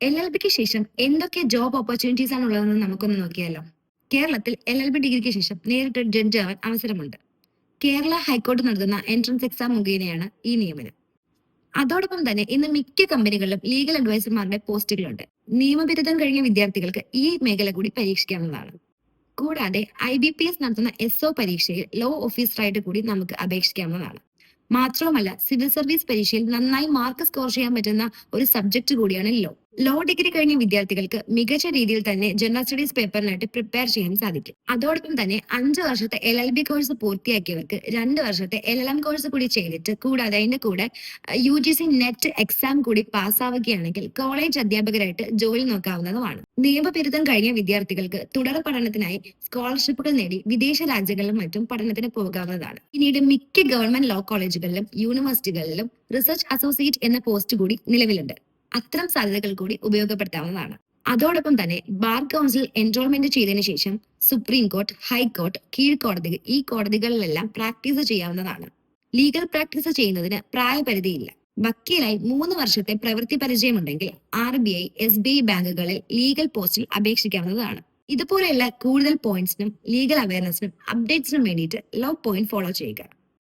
L L ബിക്ക് ശേഷം എന്തൊക്കെ ജോബ് ഓപ്പർച്യൂണിറ്റീസ് ആണ് ഉള്ളതെന്ന് നമുക്കൊന്ന് നോക്കിയാലോ. കേരളത്തിൽ എൽ എൽ ബി ഡിഗ്രിക്ക് ശേഷം നേരിട്ട് ജഡ്ജ് ആവാൻ അവസരമുണ്ട്. കേരള ഹൈക്കോടതി നടത്തുന്ന എൻട്രൻസ് എക്സാം മുഖേനയാണ് ഈ നിയമനം. അതോടൊപ്പം തന്നെ ഇന്ന് മിക്ക കമ്പനികളിലും ലീഗൽ അഡ്വൈസർമാരുടെ പോസ്റ്റുകളുണ്ട്. നിയമബിരുദം കഴിഞ്ഞ വിദ്യാർത്ഥികൾക്ക് ഈ മേഖല കൂടി പരീക്ഷിക്കാവുന്നതാണ്. കൂടാതെ ഐ ബി പി എസ് നടത്തുന്ന എസ് ഒ പരീക്ഷയിൽ ലോ ഓഫീസറായിട്ട് കൂടി നമുക്ക് അപേക്ഷിക്കാവുന്നതാണ്. മാത്രവുമല്ല സിവിൽ സർവീസ് പരീക്ഷയിൽ നന്നായി മാർക്ക് സ്കോർ ചെയ്യാൻ പറ്റുന്ന ഒരു സബ്ജക്ട് കൂടിയാണ് ലോ ലോ ഡിഗ്രി കഴിഞ്ഞ വിദ്യാർത്ഥികൾക്ക് മികച്ച രീതിയിൽ തന്നെ ജനറൽ സ്റ്റഡീസ് പേപ്പറിനായിട്ട് പ്രിപ്പയർ ചെയ്യാൻ സാധിക്കും. അതോടൊപ്പം തന്നെ അഞ്ച് വർഷത്തെ എൽ എൽ ബി കോഴ്സ് പൂർത്തിയാക്കിയവർക്ക് രണ്ട് വർഷത്തെ എൽ എൽ എം കോഴ്സ് കൂടി ചെയ്തിട്ട് കൂടാതെ അതിന്റെ കൂടെ U G C net exam കൂടി പാസ്സാവുകയാണെങ്കിൽ കോളേജ് അധ്യാപകരായിട്ട് ജോലി നോക്കാവുന്നതുമാണ്. നിയമബിരുദം കഴിഞ്ഞ വിദ്യാർത്ഥികൾക്ക് തുടർ പഠനത്തിനായി സ്കോളർഷിപ്പുകൾ നേടി വിദേശ രാജ്യങ്ങളിലും മറ്റും പഠനത്തിന് പോകാവുന്നതാണ്. പിന്നീട് മിക്ക ഗവൺമെന്റ് ലോ കോളേജുകളിലും യൂണിവേഴ്സിറ്റികളിലും റിസർച്ച് അസോസിയേറ്റ് എന്ന പോസ്റ്റ് കൂടി നിലവിലുണ്ട്. അത്തരം സാധ്യതകൾ കൂടി ഉപയോഗപ്പെടുത്താവുന്നതാണ്. അതോടൊപ്പം തന്നെ ബാർ കൗൺസിൽ എൻറോൾമെന്റ് ചെയ്തതിനു ശേഷം സുപ്രീം കോർട്ട് ഹൈക്കോർട്ട് കീഴ്ക്കോടതി ഈ കോടതികളിലെല്ലാം പ്രാക്ടീസ് ചെയ്യാവുന്നതാണ്. ലീഗൽ പ്രാക്ടീസ് ചെയ്യുന്നതിന് പ്രായപരിധിയില്ല. വക്കീലായി മൂന്ന് വർഷത്തെ പ്രവൃത്തി പരിചയമുണ്ടെങ്കിൽ R B I S B I ബാങ്കുകളിൽ ലീഗൽ പോസ്റ്റിൽ അപേക്ഷിക്കാവുന്നതാണ്. ഇതുപോലെയുള്ള കൂടുതൽ പോയിന്റ്സിനും ലീഗൽ അവയർനെസിനും അപ്ഡേറ്റ്സിനും വേണ്ടിയിട്ട് ലോ പോയിന്റ് ഫോളോ ചെയ്യുക.